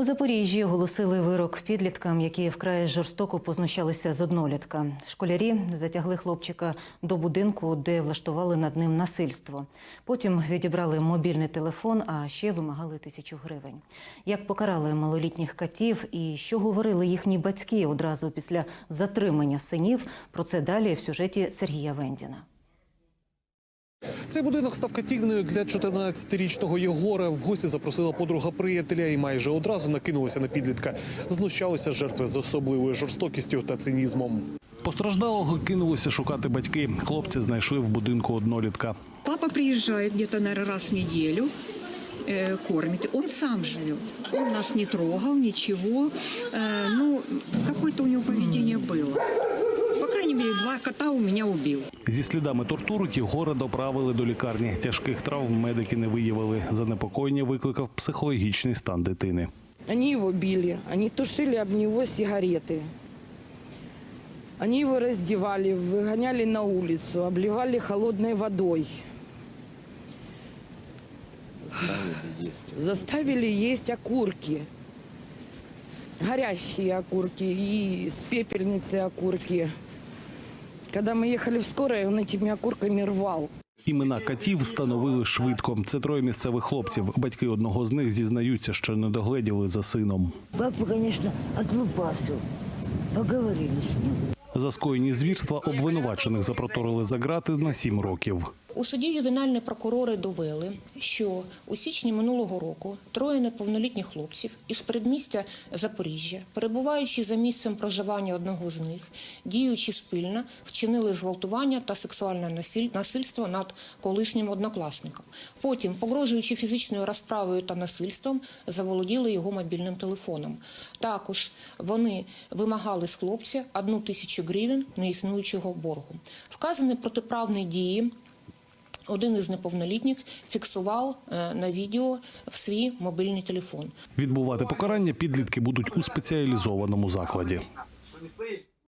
У Запоріжжі оголосили вирок підліткам, які вкрай жорстоко познущалися з однолітка. Школярі затягли хлопчика до будинку, де влаштували над ним насильство. Потім відібрали мобільний телефон, а ще вимагали тисячу гривень. Як покарали малолітніх катів і що говорили їхні батьки одразу після затримання синів? Про це далі в сюжеті Сергія Вендіна. Цей будинок став катівнею для 14-річного Єгора. В гості запросила подруга приятеля і майже одразу накинулася на підлітка. Знущалися жертви з особливою жорстокістю та цинізмом. Постраждалого кинулися шукати батьки. Хлопці знайшли в будинку однолітка. Папа приезжает где-то, наверное, раз в неделю, э, кормит. Он сам живет. Он нас не трогал, ничего. Э, ну, крайней мере, два кота у меня убил. Зі слідами тортур Єгора доправили до лікарні. Тяжких травм медики не виявили. Занепокоєння викликав психологічний стан дитини. Они его били, они тушили об него сигареты. Они его раздевали, выгоняли на улицу, обливали холодной водой. Заставили есть окурки. Горящие окурки и с пепельницы окурки. Когда ми їхали в скорой, він цими окурками рвал. Імена катів встановили швидко. Це троє місцевих хлопців. Батьки одного з них зізнаються, що не догледіли за сином. Папа, звісно, отлупасил. Поговорили з ним. За скоєні звірства обвинувачених запроторили за грати на сім років. У суді ювенальні прокурори довели, що у січні минулого року троє неповнолітніх хлопців із передмістя Запоріжжя, перебуваючи за місцем проживання одного з них, діючи спільно, вчинили зґвалтування та сексуальне насиль- насильство над колишнім однокласником. Потім, погрожуючи фізичною розправою та насильством, заволоділи його мобільним телефоном. Також вони вимагали з хлопця одну тисячу гривень неіснуючого боргу. Вказані протиправні дії один із неповнолітніх фіксував е, на відео в свій мобільний телефон. Відбувати покарання підлітки будуть у спеціалізованому закладі.